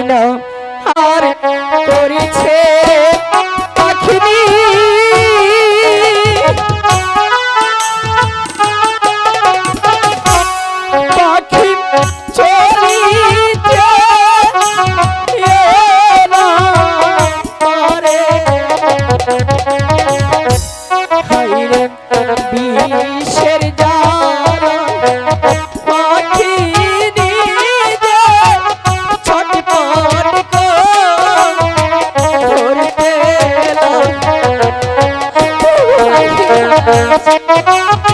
দিন আর করেছে পাখিনি। Thank you.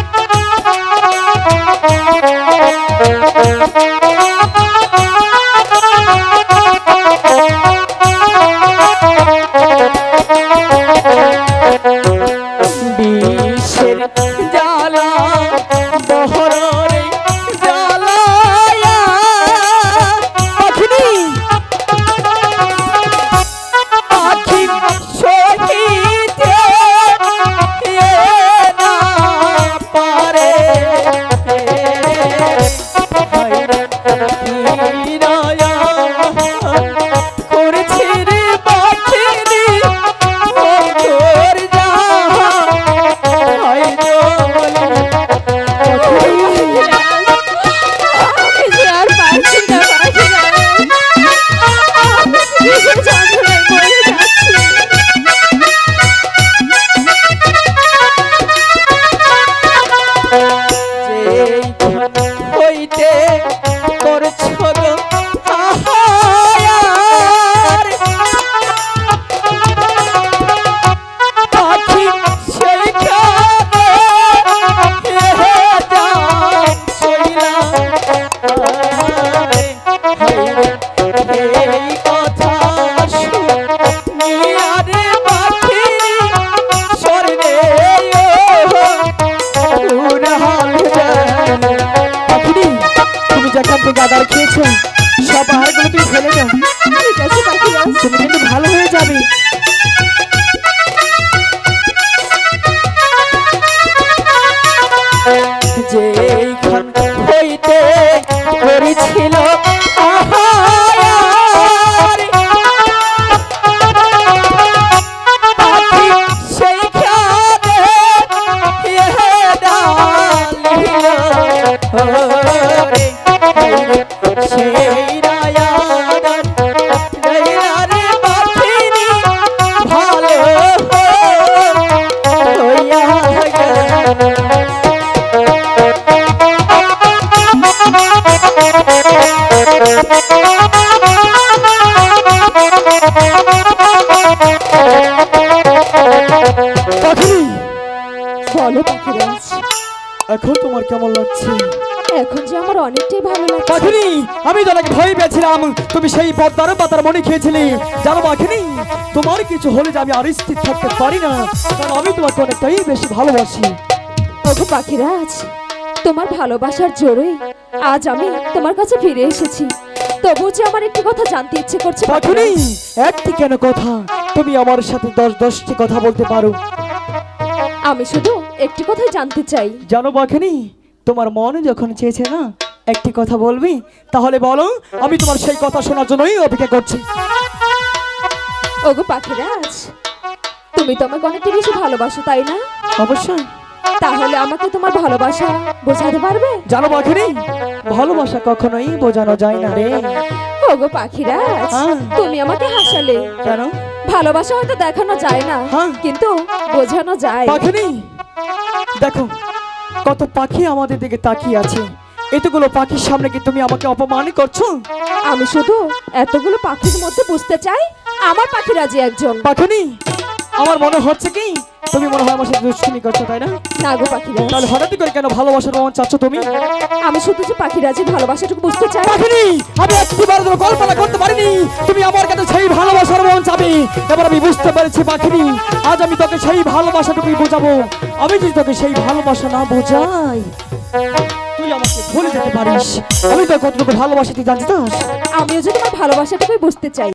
এখন তোমার কেমন লাগছে? এখন যে আমার অনেকটাই ভালো লাগছে। পাখিনি আমি তোমাকে ভয় পেয়েছিলাম। তুমি সেই পদ্মার পাতার মনে খেয়েছিলে। জানো পাখিনি তোমার কিছু হলে যে আমি আর স্থির থাকতে পারি না কারণ আমি তোমাকে অনেকটাই বেশি ভালোবাসি। ওগো পাখিরাজ তোমার ভালোবাসার জোরে আজ আমি তোমার কাছে ফিরে এসেছি। তবু যে আমার একটি কথা জানতে ইচ্ছে করছে পাখিনি একটি কেন কথা? তুমি আমার সাথে দশ দশটি কথা বলতে পারো। আমি শুধু একটি কথাই জানতে চাই। জানো পাখিনি তোমার মনে যখন চেয়েছে না একটি কথা বলবি তাহলে বলো আমি তোমার সেই কথা শোনার জন্যই অপেক্ষা করছি। ওগো পাখিরাজ তুমি তো আমাকে অনেকটা বেশি ভালোবাসো তাই না? অবশ্যই তাহলে আমাকে তোমার ভালোবাসা বোঝাতে পারবে? জানো পাখিনি ভালোবাসা কখনোই বোঝানো যায় না রে। ওগো পাখিরাজ হ্যাঁ। তুমি আমাকে হাসালে। কেন? ভালোবাসা হয়তো দেখানো যায় না হ্যাঁ। কিন্তু বোঝানো যায়। পাখিনি দেখো কত পাখি আমাদের দিকে তাকিয়ে আছে। এতগুলো পাখির সামনে কি তুমি আমাকে অপমান করছ? আমি শুধু এতগুলো পাখির মধ্যে বুঝতে চাই আমার পাখিরাজি একজন। পাখিনি আমার মনে হচ্ছে কি তুমি মনে হয় আমার সাথে দুষ্টামি করছ তাই না? না গো পাখিরাজ তাহলে হঠাৎ করে কেন ভালোবাসার রোমান চাচ্ছ তুমি? আমি শুধু যে পাখিরাজির ভালোবাসাটুকু বুঝতে চাই। পাখিনি আমি তুমি আমার কাছে সেই ভালোবাসার মন চাবে। এবার আমি বুঝতে পেরেছি পাখিনি, আজ আমি তোকে সেই ভালোবাসাটুকুই বোঝাবো। আমি যদি তোকে সেই ভালোবাসা না বোঝাই আমি তো কতটুকু ভালোবাসি জানতে আমিও যদি ভালোবাসাটুকুই বুঝতে চাই।